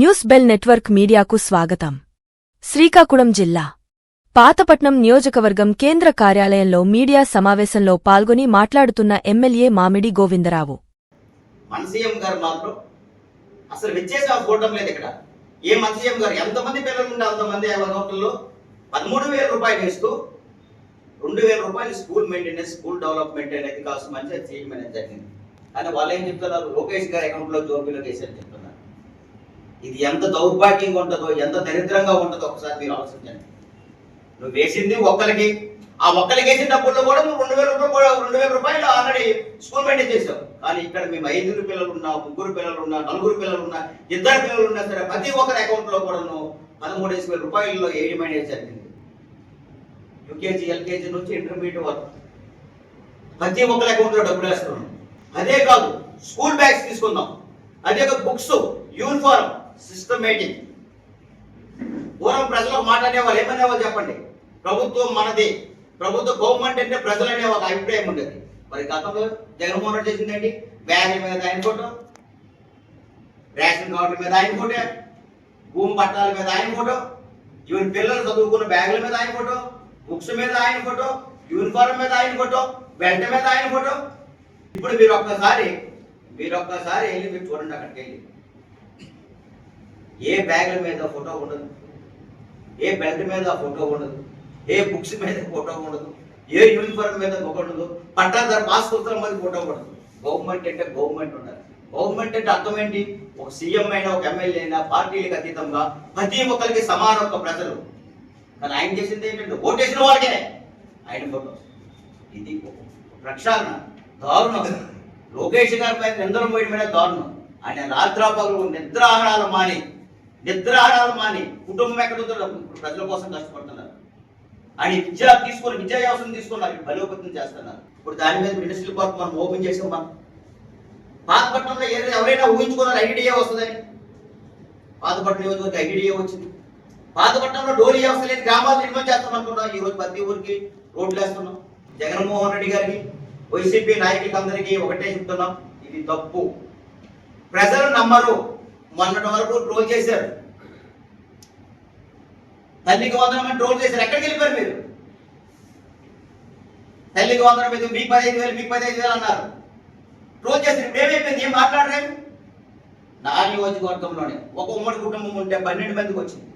News bell network మీడియాకు స్వాగతం. శ్రీకాకుళం జిల్లా పాతపట్నం నియోజకవర్గం కేంద్ర కార్యాలయంలో మీడియా సమావేశంలో పాల్గొని మాట్లాడుతున్న ఎమ్మెల్యే మామిడి గోవిందరావు. మన సీఎం గారు మాత్రం అసలు వ్యత్యాసం చూడడం లేదు ఇక్కడ. ఏ మన సీఎం గారు? ఎంతమంది పిల్లలు ఉంటే అంతమంది హోటల్లో? పదమూడు వేల రూపాయలు ఇస్తూ రెండు వేల రూపాయలు స్కూల్ మెయింటెనెన్స్ స్కూల్ డెవలప్మెంట్ అనేది కాస్త మంచి చేయడం అనేది జరిగింది. కానీ వాళ్ళు ఏం చెప్తున్నారు? లోకేష్ గారి అకౌంట్లో జోబీలో వేసారని చెప్తారు ఇది ఎంత దౌర్భాగ్యంగా ఉంటుందో ఎంత దరిద్రంగా ఉంటుందో ఒకసారి మీరు ఆలోచించండి. నువ్వు వేసింది ఒక్కరికి. ఆ ఒక్కరికి వేసిన డబ్బుల్లో కూడా నువ్వు రెండు వేల రూపాయలు రెండు వేల రూపాయలు ఆల్రెడీ స్కూల్ మెయింటైన్ చేసావు కానీ ఇక్కడ మేము ఐదుగురు పిల్లలు ఉన్నా ముగ్గురు పిల్లలు ఉన్నా నలుగురు పిల్లలు ఉన్నా ఇద్దరు పిల్లలు ఉన్నా సరే ప్రతి ఒక్కరి అకౌంట్లో కూడా నువ్వు పదమూడేసి వేల రూపాయల్లో ఏడు మైనస్ జరిగింది? యూకేజీ ఎల్కేజీ నుంచి ఇంటర్మీడియట్ వరకు. ప్రతి ఒక్కరి అకౌంట్లో డబ్బులు వేస్తున్నాం. అదే కాదు స్కూల్ బ్యాగ్స్ తీసుకుందాం. అదే కాదు బుక్స్ యూనిఫారం. సిస్టమేటిక్ పూర్వం ప్రజలకు మాట్లాడేవాళ్ళు ఏమనేవాళ్ళు చెప్పండి? ప్రభుత్వం మనది. ప్రభుత్వ గవర్నమెంట్ అంటే ప్రజలనే ఒక అభిప్రాయం ఉండేది. మరి గతంలో జగన్మోహన్ రెడ్డి చేసిందండి వ్యాధి మీద ఆయన ఫోటో రేషన్ కార్డుల మీద ఆయన ఫోటో భూమి పట్టాల మీద ఆయన ఫోటో ఈవెన్ పిల్లలు చదువుకున్న బ్యాగుల మీద ఆయన ఫోటో బుక్స్ మీద ఆయన ఫోటో యూనిఫారం మీద ఆయన ఫోటో బెల్ట్ మీద ఆయన ఫోటో. ఇప్పుడు మీరు ఒక్కసారి మీరు ఒక్కసారి వెళ్ళి మీరు చూడండి అక్కడికి వెళ్ళి. ఏ బ్యాగుల మీద ఫోటో ఉండదు. ఏ బెల్ట్ మీద ఫోటో ఉండదు. ఏ బుక్స్ మీద ఫోటో ఉండదు. ఏ యూనిఫామ్ మీద ఉండదు. పట్టాదారు పాస్ పుస్తకం మీద ఫోటో ఉండదు. గవర్నమెంట్ అంటే గవర్నమెంట్ ఉండాలి. గవర్నమెంట్ అంటే అర్థం ఏంటి? ఒక సీఎం అయినా ఒక ఎమ్మెల్యే అయినా పార్టీలకు అతీతంగా ప్రతి ఒక్కరికి సమాన ఒక ప్రజలు. కానీ ఆయన చేసింది ఏంటంటే ఓటేసిన వాళ్ళకే ఆయన ఫోటో. ఇది ప్రక్షాళన. దారుణం. లోకేష్ గారి పైన నిందలు మీద దారుణం. ఆయన రాత్రాపగలు నిద్రాహారాలు మాని నిద్రాహారాలు మాని కుటుంబం ఎక్కడ ఉందో ప్రజల కోసం కష్టపడుతున్నారు. ఆయన విద్య తీసుకొని విద్యా వ్యవస్థను తీసుకున్నారు. బలోపేతం చేస్తున్నారు. ఇప్పుడు దాని మీద మినిస్ట్రీ పార్క్ మనం ఓపెన్ చేసాం మనం. పాతపట్నంలో ఏదైనా ఎవరైనా ఊహించుకున్నారు ఐడియా వస్తుందని? పాతపట్నం నియోజకవర్గం ఐడియా వచ్చింది. పాతపట్నంలో డోలీ వ్యవస్థ లేని గ్రామాలు నిర్మాణం చేస్తాం అనుకున్నాం ఈ రోజు ప్రతి ఊరికి రోడ్లు వేస్తున్నాం. జగన్మోహన్ రెడ్డి గారికి వైసీపీ నాయకులందరికీ ఒకటే చెప్తున్నాం. ఇది తప్పు. ప్రజలు నమ్మరు. మొన్నటి వరకు ట్రోల్ చేశారు. తల్లికి వందనం ట్రోల్ చేశారు. ఎక్కడికి వెళ్ళిపోయారు మీరు? తల్లికి వందనం మీద మీకు పదహైదు వేలు మీకు పదహైదు వేలు అన్నారు. ట్రోల్ చేశారు. మేమైపోయింది ఏం మాట్లాడరేమి నా నియోజకవర్గంలోనే ఒక ఉమ్మడి కుటుంబం ఉంటే పన్నెండు మందికి వచ్చింది.